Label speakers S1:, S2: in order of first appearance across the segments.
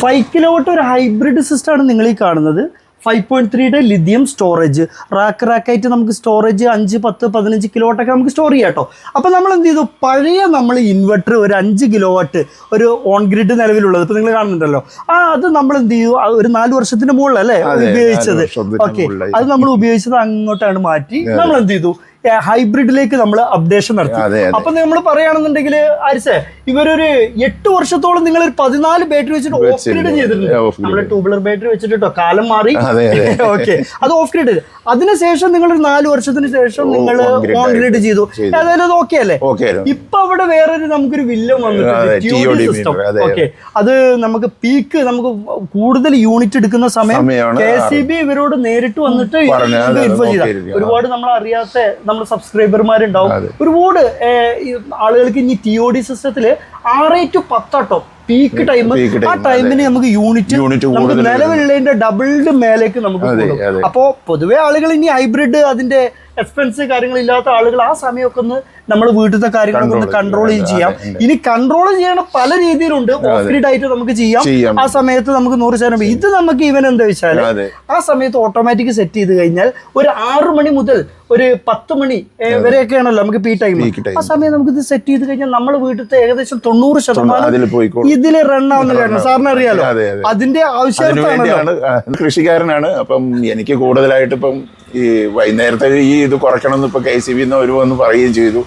S1: Five kilo what ഒരു hybrid സിസ്റ്റമാണ് നിങ്ങൾ ഈ കാണുന്നത്. ഫൈവ് പോയിന്റ് ത്രീയുടെ ലിഥിയം സ്റ്റോറേജ് റാക്ക് റാക്കായിട്ട് നമുക്ക് സ്റ്റോറേജ് അഞ്ച് പത്ത് പതിനഞ്ച് കിലോ വാട്ടൊക്കെ നമുക്ക് സ്റ്റോർ ചെയ്യാം കേട്ടോ അപ്പോൾ നമ്മൾ എന്ത് ചെയ്തു? പഴയ നമ്മൾ ഇൻവെർട്ടർ ഒരു അഞ്ച് കിലോ വാട്ട് ഒരു ഓൺ ഗ്രിഡ് നിലവിലുള്ളത്. ഇപ്പോൾ നിങ്ങൾ കാണുന്നുണ്ടല്ലോ. ആ അത് നമ്മൾ എന്ത് ചെയ്തു? ഒരു നാല് വർഷത്തിന് മുകളിലല്ലേ ഉപയോഗിച്ചത്? ഓക്കെ അത് നമ്മൾ ഉപയോഗിച്ചത് അങ്ങോട്ടാണ് മാറ്റി നമ്മൾ എന്ത് ചെയ്തു? ഹൈബ്രിഡിലേക്ക് നമ്മൾ അപ്ഡേഷൻ നടത്തി. അപ്പൊ നമ്മൾ പറയുകയാണെന്നുണ്ടെങ്കിൽ ആരിസേ ഇവരൊരു എട്ട് വർഷത്തോളം നിങ്ങൾ ഒരു പതിനാല് ബാറ്ററി വെച്ചിട്ട് ഓഫ്. ഗ്രിഡ് ചെയ്തിട്ടുണ്ട്.
S2: grid.
S1: ടൂബിളർ ബാറ്ററി വെച്ചിട്ട് കേട്ടോ കാലം മാറി. ഓക്കെ അത്. ഓഫ് ഗ്രിഡ് അതിനുശേഷം നിങ്ങൾ ഒരു നാല് വർഷത്തിന് ശേഷം നിങ്ങൾ ഓൺ ഗ്രിഡ് ചെയ്തു. അതായത് അത് ഓക്കെ അല്ലേ? ഇപ്പൊ അവിടെ വേറൊരു നമുക്കൊരു വില്ലം വന്നിട്ടുണ്ട്. സിസ്റ്റം ഓക്കെ അത് നമുക്ക് പീക്ക് നമുക്ക് കൂടുതൽ യൂണിറ്റ് എടുക്കുന്ന സമയം. കെ സി ബി ഇവരോട് നേരിട്ട് വന്നിട്ട് ഒരുപാട് നമ്മൾ അറിയാത്ത നമ്മൾ സബ്സ്ക്രൈബർമാരുണ്ടാവും. ഒരുപാട് ആളുകൾക്ക് ഇനി ടി ഒ ഡി സിസ്റ്റത്തിൽ ആറ് ടു പത്താട്ടോ പീക്ക് ടൈം ആ ടൈമിന് നമുക്ക് യൂണിറ്റ് നമുക്ക് നിലവിലുള്ളതിന്റെ ഡബിൾഡ് മേലേക്ക് നമുക്ക്. അപ്പോ പൊതുവെ ആളുകൾ ഇനി ഹൈബ്രിഡ് അതിന്റെ എക്സ്പെൻസ് കാര്യങ്ങളില്ലാത്ത ആളുകൾ ആ സമയമൊക്കെ ഒന്ന് നമ്മൾ വീട്ടിലത്തെ കാര്യങ്ങളൊക്കെ ഒന്ന് കൺട്രോൾ
S2: ചെയ്യാം.
S1: ഇനി കൺട്രോൾ ചെയ്യണ പല രീതിയിലുണ്ട്. ഓഫ് ഗ്രിഡ് ആയിട്ട് നമുക്ക് ചെയ്യാം. ആ സമയത്ത് നമുക്ക് നൂറ് ശതമാനം ഇത് നമുക്ക് ഈവൻ എന്താ വെച്ചാൽ ആ സമയത്ത് ഓട്ടോമാറ്റിക് സെറ്റ് ചെയ്ത് കഴിഞ്ഞാൽ ഒരു ആറു മണി മുതൽ ഒരു പത്ത് മണി വരെയൊക്കെയാണല്ലോ നമുക്ക് പി ടൈം ആ സമയം നമുക്ക് ഇത് സെറ്റ് ചെയ്ത് കഴിഞ്ഞാൽ നമ്മൾ വീട്ടിലത്തെ ഏകദേശം തൊണ്ണൂറ് ശതമാനം ഇതിൽ റൺ ആവുന്ന കാരണം സാറിന് അറിയാലോ?
S2: അതെ, അതെ.
S1: അതിന്റെ
S2: അതിനു
S1: ആവശ്യമാണല്ലോ
S2: വേണ്ടിയാണ് ആ, കൃഷിക്കാരനാണ്. അപ്പം എനിക്ക് കൂടുതലായിട്ട് ഇപ്പം ഈ വൈകുന്നേരത്തെ ഈ ഇത് കുറയ്ക്കണം എന്ന് ഇപ്പൊ കെ സി ബി ഒരു വന്ന് പറയുകയും ചെയ്തു.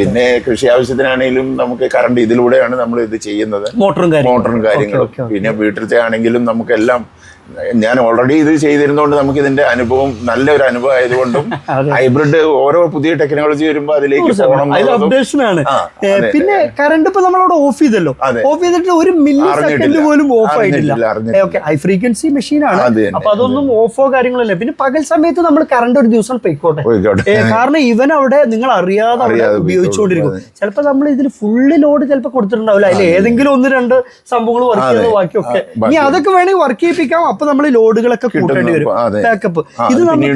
S2: പിന്നെ കൃഷി ആവശ്യത്തിനാണെങ്കിലും നമുക്ക് കറണ്ട് ഇതിലൂടെയാണ് നമ്മൾ ഇത് ചെയ്യുന്നത്.
S1: മോട്ടറും
S2: മോട്ടറും കാര്യങ്ങളും. പിന്നെ വീട്ടിലത്തെ ആണെങ്കിലും നമുക്കെല്ലാം ഞാൻ ഓൾറെഡി ഇത് ചെയ്തിരുന്നതുകൊണ്ട് നമുക്ക് ഇതിന്റെ അനുഭവം നല്ലൊരു അനുഭവം ആയതുകൊണ്ടും ഹൈബ്രിഡ് ഓരോ പുതിയ ടെക്നോളജി വരുമ്പോൾ അതിലേക്ക് പോകണം അതെ.
S1: പിന്നെ കറണ്ട് ഇപ്പൊ നമ്മളവിടെ ഓഫ് ചെയ്തല്ലോ. ഓഫ് ചെയ്തിട്ട് ഒരു മില്ലി സെക്കൻഡ് പോലും ഓഫ് ആയിട്ടില്ല. ഓക്കെ ഹൈ ഫ്രീക്വൻസി മെഷീൻ ആണ്. അപ്പൊ അതൊന്നും ഓഫോ കാര്യങ്ങളല്ല പിന്നെ പകൽ സമയത്ത് നമ്മൾ കറണ്ട് ഒരു ദിവസം പൊയ്ക്കോട്ടെ. കാരണം ഇവൻ അവിടെ നിങ്ങൾ അറിയാതെ അവിടെ ഉപയോഗിച്ചുകൊണ്ടിരിക്കും.
S2: ചിലപ്പോ
S1: ചിലപ്പോൾ നമ്മൾ ഇതിൽ ഫുള്ള് ലോഡ് ചിലപ്പോൾ കൊടുത്തിട്ടുണ്ടാവില്ല. അതിൽ ഏതെങ്കിലും ഒന്ന് രണ്ട് സംഭവങ്ങൾ വർക്ക് ചെയ്ത് ബാക്കിയൊക്കെ. ഇനി അതൊക്കെ വേണമെങ്കിൽ വർക്ക് ചെയ്യിപ്പിക്കാം. അപ്പൊ നമ്മൾ ലോഡുകളൊക്കെ കൂട്ടേണ്ടി വരും. ബാക്കപ്പ് ഇത് നമുക്ക്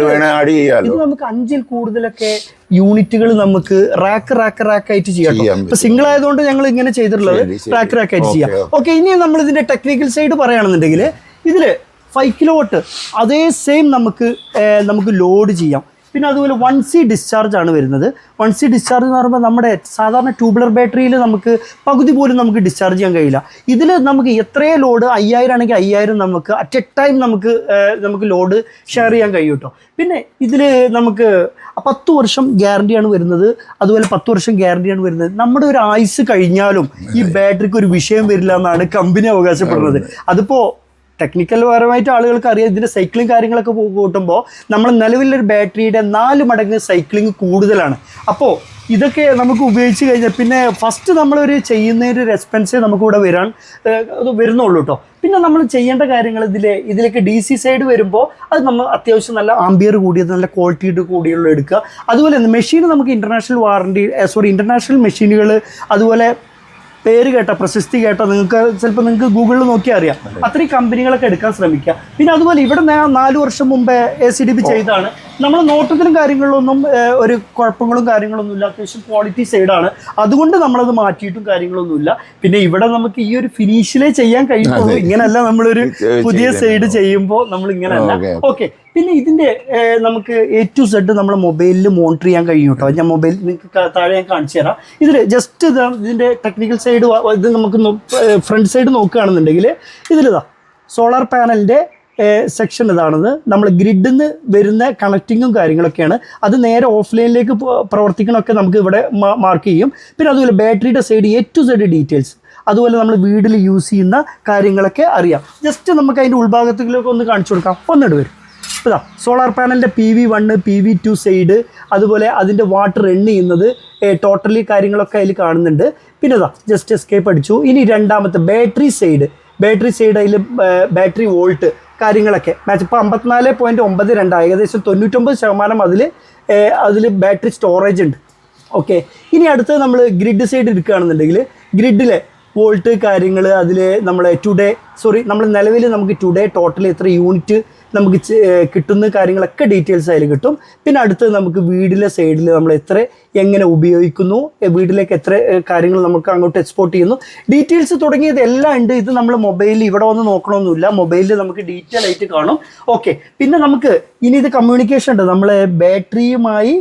S1: ഇത് നമുക്ക് അഞ്ചിൽ കൂടുതലൊക്കെ യൂണിറ്റുകൾ നമുക്ക് റാക്ക് റാക്ക് റാക്ക് ആയിട്ട് ചെയ്യാം ഇപ്പൊ സിംഗിൾ ആയതുകൊണ്ട് ഞങ്ങൾ ഇങ്ങനെ ചെയ്തിട്ടുള്ളത്. റാക്ക് റാക്ക് ആയിട്ട് ചെയ്യാം. ഓക്കെ ഇനി നമ്മൾ ഇതിന്റെ ടെക്നിക്കൽ സൈഡ് പറയുകയാണെന്നുണ്ടെങ്കിൽ ഇതിൽ ഫൈവ് കിലോ വോട്ട് അതേ സെയിം നമുക്ക് നമുക്ക് ലോഡ് ചെയ്യാം. പിന്നെ അതുപോലെ വൺ സി ഡിസ്ചാർജ് ആണ് വരുന്നത്. വൺ സി ഡിസ്ചാർജ് എന്ന് പറയുമ്പോൾ നമ്മുടെ സാധാരണ ട്യൂബ്ലർ ബാറ്ററിയിൽ നമുക്ക് പകുതി പോലും നമുക്ക് ഡിസ്ചാർജ് ചെയ്യാൻ കഴിയില്ല. ഇതിൽ നമുക്ക് എത്രയോ ലോഡ് അയ്യായിരം ആണെങ്കിൽ അയ്യായിരം നമുക്ക് അറ്റ് എ ടൈം നമുക്ക് നമുക്ക് ലോഡ് ഷെയർ ചെയ്യാൻ കഴിയും കേട്ടോ പിന്നെ ഇതിൽ നമുക്ക് പത്ത് വർഷം ഗ്യാരണ്ടിയാണ് വരുന്നത്. അതുപോലെ പത്ത് വർഷം ഗ്യാരണ്ടിയാണ് വരുന്നത്. നമ്മുടെ ഒരു ആയുസ് കഴിഞ്ഞാലും ഈ ബാറ്ററിക്ക് ഒരു വിഷയം വരില്ല എന്നാണ് കമ്പനി അവകാശപ്പെടുന്നത്. അതിപ്പോൾ ടെക്നിക്കൽ പരമായിട്ട് ആളുകൾക്ക് അറിയാം. ഇതിന്റെ സൈക്ലിംഗ് കാര്യങ്ങളൊക്കെ കൂട്ടുമ്പോൾ നമ്മൾ നിലവിലൊരു ബാറ്ററിയുടെ നാല് മടങ്ങ് സൈക്ലിംഗ് കൂടുതലാണ്. അപ്പോൾ ഇതൊക്കെ നമുക്ക് ഉപയോഗിച്ച് കഴിഞ്ഞാൽ പിന്നെ ഫസ്റ്റ് നമ്മളൊരു ചെയ്യുന്നതിന്റെ ഒരു എക്സ്പെൻസേ നമുക്കിവിടെ വരാൻ അത് വരുന്നുള്ളൂ കേട്ടോ പിന്നെ നമ്മൾ ചെയ്യേണ്ട കാര്യങ്ങൾ ഇതിൽ ഇതിലേക്ക് ഡി സി സൈഡ് വരുമ്പോൾ അത് നമ്മൾ അത്യാവശ്യം നല്ല ആംബിയർ കൂടിയത് നല്ല ക്വാളിറ്റിയുടെ കൂടിയുള്ള എടുക്കുക. അതുപോലെ മെഷീൻ നമുക്ക് ഇന്റർനാഷണൽ വാറണ്ടി സോറി ഇന്റർനാഷണൽ മെഷീനുകൾ അതുപോലെ പേര് കേട്ട പ്രശസ്തി കേട്ട നിങ്ങൾക്ക് ചിലപ്പോൾ നിങ്ങൾക്ക് ഗൂഗിളിൽ നോക്കിയാൽ അറിയാം. അത്രയും കമ്പനികളൊക്കെ എടുക്കാൻ ശ്രമിക്കുക. പിന്നെ അതുപോലെ ഇവിടെ നാല് വർഷം മുമ്പേ എ സി ഡി ബി ചെയ്താണ് നമ്മൾ നോട്ടത്തിലും കാര്യങ്ങളിലൊന്നും ഒരു കുഴപ്പങ്ങളും കാര്യങ്ങളൊന്നും ഇല്ല. അത്യാവശ്യം ക്വാളിറ്റി സൈഡാണ് അതുകൊണ്ട് നമ്മളത് മാറ്റിയിട്ടും കാര്യങ്ങളൊന്നുമില്ല പിന്നെ ഇവിടെ നമുക്ക് ഈ ഒരു ഫിനിഷിലേ ചെയ്യാൻ കഴിയുള്ളൂ. ഇങ്ങനെയല്ല നമ്മളൊരു പുതിയ സൈഡ് ചെയ്യുമ്പോൾ നമ്മൾ ഇങ്ങനെയല്ല
S2: ഓക്കേ.
S1: പിന്നെ ഇതിന്റെ നമുക്ക് എ ടു സെഡ് നമ്മുടെ മൊബൈലിൽ മോണിറ്റർ ചെയ്യാൻ കഴിയും കേട്ടോ. ഞാൻ മൊബൈൽ നിങ്ങൾക്ക് താഴെ ഞാൻ കാണിച്ചു തരാം. ഇതിൽ ജസ്റ്റ് ഇത് ഇതിന്റെ ടെക്നിക്കൽ സൈഡ് ഇത് നമുക്ക് ഫ്രണ്ട് സൈഡ് നോക്കുകയാണെന്നുണ്ടെങ്കിൽ ഇതിലിതാ സോളാർ പാനലിന്റെ സെക്ഷൻ ഇതാണത്. നമ്മൾ ഗ്രിഡിൽ നിന്ന് വരുന്ന കണക്റ്റിങ്ങും കാര്യങ്ങളൊക്കെയാണ്. അത് നേരെ ഓഫ്ലൈനിലേക്ക് പ്രവർത്തിക്കണമൊക്കെ നമുക്ക് ഇവിടെ മാർക്ക് ചെയ്യും. പിന്നെ അതുപോലെ ബാറ്ററിയുടെ side A to Z details അതുപോലെ നമ്മൾ വീട്ടിൽ യൂസ് ചെയ്യുന്ന കാര്യങ്ങളൊക്കെ അറിയാം. ജസ്റ്റ് നമുക്ക് അതിന്റെ ഉൾഭാഗത്തിലേക്ക് ഒന്ന് കാണിച്ചു കൊടുക്കാം. ഒന്നിട്ട് വരും. ഇതാ solar പാനലിന്റെ P V one P V two side അതുപോലെ അതിന്റെ വാട്ടർ എണ്ണ് ചെയ്യുന്നത് ടോട്ടലി കാര്യങ്ങളൊക്കെ അതിൽ കാണുന്നുണ്ട്. പിന്നെ ഇതാ ജസ്റ്റ് എസ്കേപ്പ് അടിച്ചു. ഇനി രണ്ടാമത്തെ ബാറ്ററി സൈഡ് ബാറ്ററി സൈഡ് അതിൽ ബാറ്ററി വോൾട്ട് കാര്യങ്ങളൊക്കെ. മാച്ച് ഇപ്പോൾ അമ്പത്തിനാല് പോയിന്റ് ഒമ്പത് രണ്ട് ഏകദേശം തൊണ്ണൂറ്റൊമ്പത് ശതമാനം അതിൽ അതിൽ ബാറ്ററി സ്റ്റോറേജ് ഉണ്ട്. ഓക്കെ ഇനി അടുത്ത് നമ്മൾ ഗ്രിഡ് സൈഡ് എടുക്കുകയാണെന്നുണ്ടെങ്കിൽ ഗ്രിഡിലെ വോൾട്ട് കാര്യങ്ങൾ അതിൽ നമ്മളെ ടുഡേ സോറി നമ്മൾ നിലവിൽ നമുക്ക് ടുഡേ ടോട്ടൽ എത്ര യൂണിറ്റ് നമുക്ക് കിട്ടുന്ന കാര്യങ്ങളൊക്കെ ഡീറ്റെയിൽസ് അതിൽ കിട്ടും. പിന്നെ അടുത്ത് നമുക്ക് വീടിലെ സൈഡിൽ നമ്മൾ എത്ര എങ്ങനെ ഉപയോഗിക്കുന്നു വീട്ടിലേക്ക് എത്ര കാര്യങ്ങൾ നമുക്ക് അങ്ങോട്ട് എക്സ്പോർട്ട് ചെയ്യുന്നു. ഡീറ്റെയിൽസ് തുടങ്ങിയത് എല്ലാം ഉണ്ട്. ഇത് നമ്മൾ മൊബൈലിൽ ഇവിടെ വന്ന് നോക്കണമെന്നില്ല മൊബൈലിൽ നമുക്ക് ഡീറ്റെയിൽ ആയിട്ട് കാണും. ഓക്കെ പിന്നെ നമുക്ക് ഇനി ഇത് കമ്മ്യൂണിക്കേഷൻ ഉണ്ട്. നമ്മളെ ബാറ്ററിയുമായി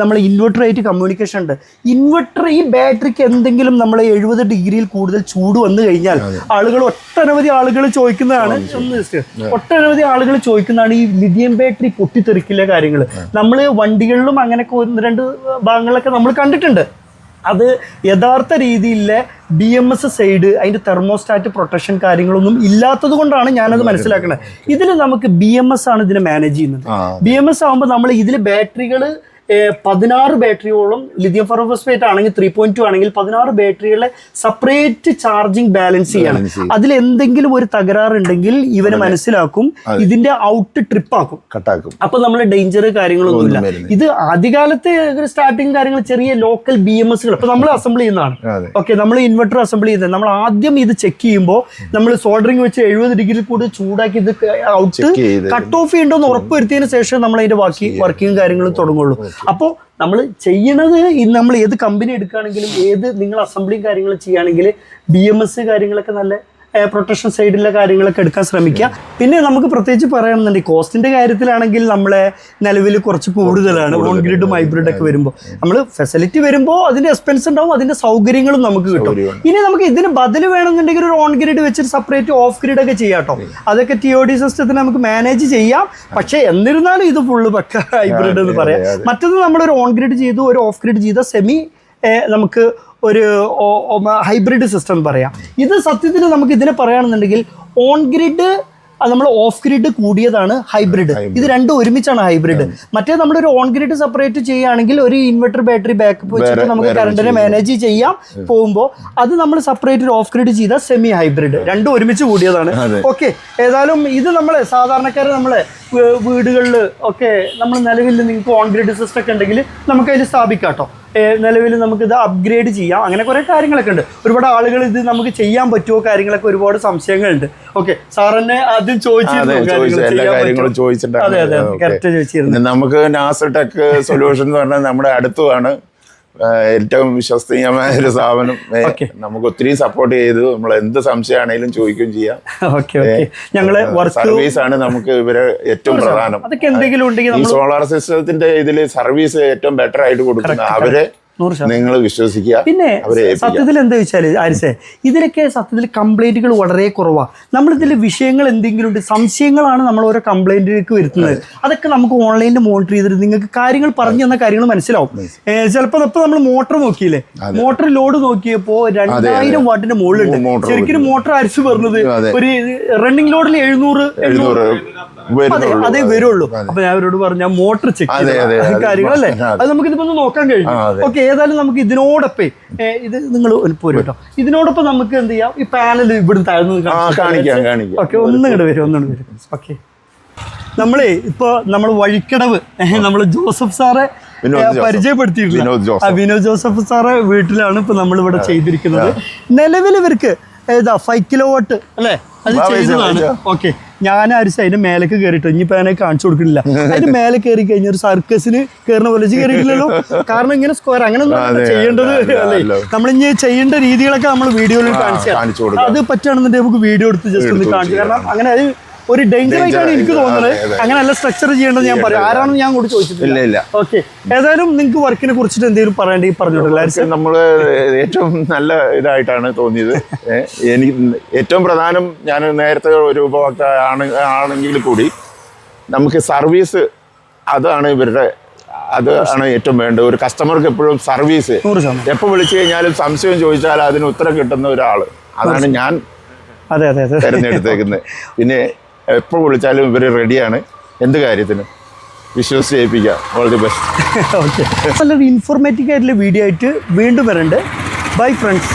S1: നമ്മൾ ഇൻവെർട്ടർ ആയിട്ട് കമ്മ്യൂണിക്കേഷൻ ഉണ്ട്. ഇൻവെർട്ടർ ഈ ബാറ്ററിക്ക് എന്തെങ്കിലും നമ്മൾ എഴുപത് ഡിഗ്രിയിൽ കൂടുതൽ ചൂട് വന്നു കഴിഞ്ഞാൽ ആളുകൾ ഒട്ടനവധി ആളുകൾ ചോദിക്കുന്നതാണ്. ഒട്ടനവധി ആളുകൾ ചോദിക്കുന്നതാണ് ഈ ലിഥിയം ബാറ്ററി പൊട്ടിത്തെറിക്കില്ല കാര്യങ്ങൾ. നമ്മൾ വണ്ടികളിലും അങ്ങനെയൊക്കെ ഒന്ന് രണ്ട് ഭാഗങ്ങളൊക്കെ നമ്മൾ കണ്ടിട്ടുണ്ട്. അത് യഥാർത്ഥ രീതിയിലെ ബി എം എസ് സൈഡ് അതിന്റെ തെർമോസ്റ്റാറ്റ് പ്രൊട്ടക്ഷൻ കാര്യങ്ങളൊന്നും ഇല്ലാത്തത് കൊണ്ടാണ് ഞാനത് മനസ്സിലാക്കുന്നത് ഇതിൽ നമുക്ക് ബി എം എസ് ആണ് ഇതിനെ മാനേജ് ചെയ്യുന്നത്. ബി എം എസ് ആകുമ്പോൾ നമ്മൾ ഇതിൽ ബാറ്ററികൾ പതിനാറ് ബാറ്ററിയോളം ലിഥിയം ഫെറോഫോസ്ഫേറ്റ് ആണെങ്കിൽ ത്രീ പോയിന്റ് ടു ആണെങ്കിൽ പതിനാറ് ബാറ്ററികളെ സെപ്പറേറ്റ് ചാർജിങ് ബാലൻസ് ചെയ്യണം. അതിൽ എന്തെങ്കിലും ഒരു തകരാറുണ്ടെങ്കിൽ ഇവന് മനസ്സിലാക്കും ഇതിന്റെ ഔട്ട് ട്രിപ്പ് ആക്കും.
S2: കട്ടാക്കും.
S1: അപ്പൊ നമ്മൾ ഡേഞ്ചർ കാര്യങ്ങളൊന്നുമില്ല. ഇത് ആദ്യകാലത്തെ സ്റ്റാർട്ടിങ് കാര്യങ്ങൾ ചെറിയ ലോക്കൽ ബി എം എസ് ഇപ്പൊ നമ്മൾ അസംബിൾ ചെയ്യുന്നതാണ്. ഓക്കെ നമ്മൾ ഇൻവെർട്ടർ അസംബിൾ ചെയ്തത് നമ്മൾ ആദ്യം ഇത് ചെക്ക് ചെയ്യുമ്പോൾ നമ്മൾ സോൾഡറിങ് വെച്ച് എഴുപത് ഡിഗ്രി കൂടി ചൂടാക്കി ഇത് ഔട്ട് കട്ട് ഓഫ് ചെയ്യണ്ടെന്ന് ഉറപ്പ് വരുത്തിയതിന് ശേഷം നമ്മൾ അതിന്റെ ബാക്കി വർക്കിംഗ് കാര്യങ്ങളും തുടങ്ങുള്ളൂ. അപ്പോൾ നമ്മൾ ചെയ്യണത് നമ്മൾ ഏത് കമ്പനി എടുക്കുകയാണെങ്കിലും ഏത് നിങ്ങൾ അസംബ്ലിയും കാര്യങ്ങളും ചെയ്യുകയാണെങ്കിൽ ബി എം എസ് കാര്യങ്ങളൊക്കെ നല്ല പ്രൊട്ടക്ഷൻ സൈഡിലെ കാര്യങ്ങളൊക്കെ എടുക്കാൻ ശ്രമിക്കുക. പിന്നെ നമുക്ക് പ്രത്യേകിച്ച് പറയുകയാണെന്നുണ്ടെങ്കിൽ കോസ്റ്റിന്റെ കാര്യത്തിലാണെങ്കിൽ നമ്മളെ നിലവിൽ കുറച്ച് കൂടുതലാണ്. ഓൺ ഗ്രിഡും ഹൈബ്രിഡ് ഒക്കെ വരുമ്പോൾ. നമ്മൾ ഫെസിലിറ്റി വരുമ്പോൾ അതിന്റെ എക്സ്പെൻസ് ഉണ്ടാവും അതിന്റെ സൗകര്യങ്ങളും നമുക്ക് കിട്ടും. ഇനി നമുക്ക് ഇതിന് ബദൽ വേണമെന്നുണ്ടെങ്കിൽ ഒരു ഓൺഗ്രിഡ് വെച്ചിട്ട് സെപ്പറേറ്റ് ഓഫ് ഗ്രിഡ് ഒക്കെ ചെയ്യാം കേട്ടോ അതൊക്കെ ടി ഒ ഡി സിസ്റ്റത്തിന് നമുക്ക് മാനേജ് ചെയ്യാം. പക്ഷേ എന്നിരുന്നാലും ഇത് ഫുള്ള് പക്ക ഹൈബ്രിഡ് എന്ന് പറയാം.
S2: മറ്റൊന്ന്
S1: മറ്റത് നമ്മളൊരു ഓൺഗ്രിഡ് ചെയ്തു ഒരു ഓഫ് ഗ്രിഡ് ചെയ്ത സെമി നമുക്ക് ഒരു ഹൈബ്രിഡ് സിസ്റ്റം പറയാം. ഇത് സത്യത്തിൽ നമുക്ക് ഇതിനെ പറയുകയാണെന്നുണ്ടെങ്കിൽ ഓൺ ഗ്രിഡ് നമ്മൾ ഓഫ് ഗ്രിഡ് കൂടിയതാണ് ഹൈബ്രിഡ് ഇത് രണ്ടും ഒരുമിച്ചാണ് ഹൈബ്രിഡ് മറ്റേ നമ്മൾ ഒരു ഓൺ ഗ്രിഡ് സെപ്പറേറ്റ് ചെയ്യുകയാണെങ്കിൽ ഒരു ഇൻവെർട്ടർ ബാറ്ററി ബാക്കപ്പ് വെച്ചിട്ട് നമുക്ക് കറണ്ടിനെ. മാനേജ് ചെയ്യാം പോകുമ്പോൾ അത് നമ്മൾ സെപ്പറേറ്റ് ഒരു ഓഫ് ഗ്രിഡ് ചെയ്ത സെമി ഹൈബ്രിഡ് രണ്ടും ഒരുമിച്ച് കൂടിയതാണ്. ഓക്കെ ഏതായാലും ഇത് നമ്മൾ സാധാരണക്കാർ നമ്മൾ വീടുകളിൽ ഒക്കെ നമ്മൾ നിലവിൽ നിങ്ങൾക്ക് ഓൺ ഗ്രിഡ് സിസ്റ്റം ഒക്കെ ഉണ്ടെങ്കിൽ നമുക്ക് അതിൽ സ്ഥാപിക്കാം കേട്ടോ. നിലവിൽ നമുക്കിത് അപ്ഗ്രേഡ് ചെയ്യാം. അങ്ങനെ കുറേ കാര്യങ്ങളൊക്കെ ഉണ്ട്. ഒരുപാട് ആളുകൾ ഇത് നമുക്ക് ചെയ്യാൻ പറ്റുമോ കാര്യങ്ങളൊക്കെ ഒരുപാട് സംശയങ്ങളുണ്ട്. ഓക്കെ സാറിനെ ആദ്യം ചോദിച്ചിരുന്നു
S2: നമുക്ക് നാസ ടെക് സൊല്യൂഷൻ എന്ന് പറഞ്ഞാൽ നമ്മുടെ അടുത്തുമാണ് ഏറ്റവും വിശ്വസനീയമായ ഒരു സ്ഥാപനം നമുക്ക് ഒത്തിരി സപ്പോർട്ട് ചെയ്തു. നമ്മൾ എന്ത് സംശയമാണെങ്കിലും ചോദിക്കുകയും ചെയ്യാം.
S1: ഞങ്ങൾ
S2: സർവീസ് ആണ് നമുക്ക് ഇവരെ ഏറ്റവും പ്രധാനം. ഈ സോളാർ സിസ്റ്റത്തിന്റെ ഇതിൽ സർവീസ് ഏറ്റവും ബെറ്റർ ആയിട്ട്
S1: കൊടുക്കുന്നത്
S2: അവരെ നിങ്ങൾ വിശ്വസിക്കുക
S1: പിന്നെ സത്യത്തിൽ എന്താ വെച്ചാൽ ആരിസേ ഇതിലൊക്കെ സത്യത്തിൽ കംപ്ലൈന്റുകൾ വളരെ കുറവാണ് നമ്മളിതിൽ വിഷയങ്ങൾ എന്തെങ്കിലും ഉണ്ട് സംശയങ്ങളാണ് നമ്മൾ ഓരോ കംപ്ലൈന്റിലേക്ക് വരുത്തുന്നത്. അതൊക്കെ നമുക്ക് ഓൺലൈനിൽ മോണിറ്റർ ചെയ്തിട്ട് നിങ്ങൾക്ക് കാര്യങ്ങൾ പറഞ്ഞു തന്ന കാര്യങ്ങൾ മനസ്സിലാവും. ചിലപ്പോൾ നമ്മൾ മോട്ടർ നോക്കിയില്ലേ? മോട്ടർ ലോഡ് നോക്കിയപ്പോ രണ്ടായിരം വാട്ടിന്റെ മുകളിലുണ്ട് ശരിക്കും മോട്ടർ അരിച്ചു
S2: വരുന്നത്
S1: ഒരു റണ്ണിംഗ് ലോഡിൽ എഴുന്നൂറ്
S2: എഴുന്നൂറ്
S1: അതെ വരുള്ളൂ. അപ്പൊ ഞാൻ അവരോട് പറഞ്ഞ മോട്ടർ ചെക്ക്. കാര്യങ്ങളല്ലേ?
S2: അത്.
S1: നമുക്ക് ഇതിപ്പോ നോക്കാൻ കഴിയും ഓക്കെ ഏതായാലും നമുക്ക് ഇതിനോടൊപ്പം ഇത് നിങ്ങൾ പോരും കേട്ടോ. ഇതിനോടൊപ്പം നമുക്ക് എന്ത് ചെയ്യാം? ഈ പാനൽ ഇവിടെ താഴ്ന്നു
S2: കാണിക്കാം. കാണിക്കാം
S1: ഓക്കെ ഒന്നും വരും ഒന്നും വരും. ഓക്കെ. നമ്മളേ ഇപ്പൊ നമ്മൾ വഴിക്കടവ് നമ്മൾ ജോസഫ് സാറെ പരിചയപ്പെടുത്തിയിട്ടില്ല.
S2: വിനോദ് ജോസഫ്.
S1: സാറെ വീട്ടിലാണ് ഇപ്പൊ നമ്മൾ ഇവിടെ ചെയ്തിരിക്കുന്നത്. നിലവിൽ ഇവർക്ക് ഏതാ ഫൈവ് കിലോ വാട്ട് അല്ലേ? അത് ചെയ്തതാണ് ഓക്കെ. ഞാൻ ആരിച്ച് അതിന്റെ മേലേക്ക് കയറിട്ടോ ഇനിയിപ്പോ ഞാൻ കാണിച്ചു കൊടുക്കുന്നില്ല അതിന്റെ മേലെ കയറി കഴിഞ്ഞ ഒരു സർക്കസിന് കയറുന്ന പോലെ കയറിയിട്ടില്ലല്ലോ കാരണം ഇങ്ങനെ സ്ക്വയർ അങ്ങനെ ചെയ്യേണ്ടത്
S2: നമ്മൾ
S1: അല്ലേ? നമ്മളിനി ചെയ്യേണ്ട രീതികളൊക്കെ നമ്മൾ വീഡിയോയിൽ കാണിച്ചു. അത് പറ്റുകയാണെന്നുണ്ടെങ്കിൽ നമുക്ക് വീഡിയോ എടുത്ത് ജസ്റ്റ് ഒന്ന് കാണിച്ചു കാരണം അങ്ങനെ അത് ഒരു ഡേഞ്ചർ ആയിട്ടാണ് എനിക്ക് തോന്നുന്നത്. അങ്ങനെ നല്ല സ്ട്രക്ചർ ചെയ്യേണ്ടത് ഞാൻ പറയാം. ആരാണെന്ന് ഞാൻ കൂടി ചോദിച്ചിട്ടില്ല. ഓക്കെ ഏതായാലും നിങ്ങൾക്ക് വർക്കിനെ കുറിച്ചിട്ട് എന്തെങ്കിലും പറയേണ്ടി പറഞ്ഞോട്ടില്ല
S2: നമ്മൾ ഏറ്റവും നല്ല ഇതായിട്ടാണ് തോന്നിയത്. എനിക്ക് ഏറ്റവും പ്രധാനം ഞാൻ നേരത്തെ ഒരു ഉപഭോക്ത ആണ് ആണെങ്കിൽ കൂടി നമുക്ക് സർവീസ് അതാണ് ഇവരുടെ അത് ആണ് ഏറ്റവും വേണ്ടത്. ഒരു കസ്റ്റമർക്ക് എപ്പോഴും സർവീസ് എപ്പോൾ വിളിച്ചു കഴിഞ്ഞാലും സംശയം ചോദിച്ചാൽ അതിന് ഉത്തരം കിട്ടുന്ന ഒരാൾ അതാണ് ഞാൻ
S1: അതെ അതെ.
S2: തിരഞ്ഞെടുത്തേക്കുന്നത്. പിന്നെ എപ്പോൾ വിളിച്ചാലും ഇവർ റെഡിയാണ് എന്ത് കാര്യത്തിനും? വിശ്വസിച്ച് ചെയ്യിപ്പിക്കാം ഓൾ ദി ബെസ്റ്റ്
S1: ഓക്കെ നല്ലൊരു ഇൻഫോർമേറ്റീവ് ആയിട്ടുള്ള വീഡിയോ ആയിട്ട് വീണ്ടും വരണ്ട്. Bye friends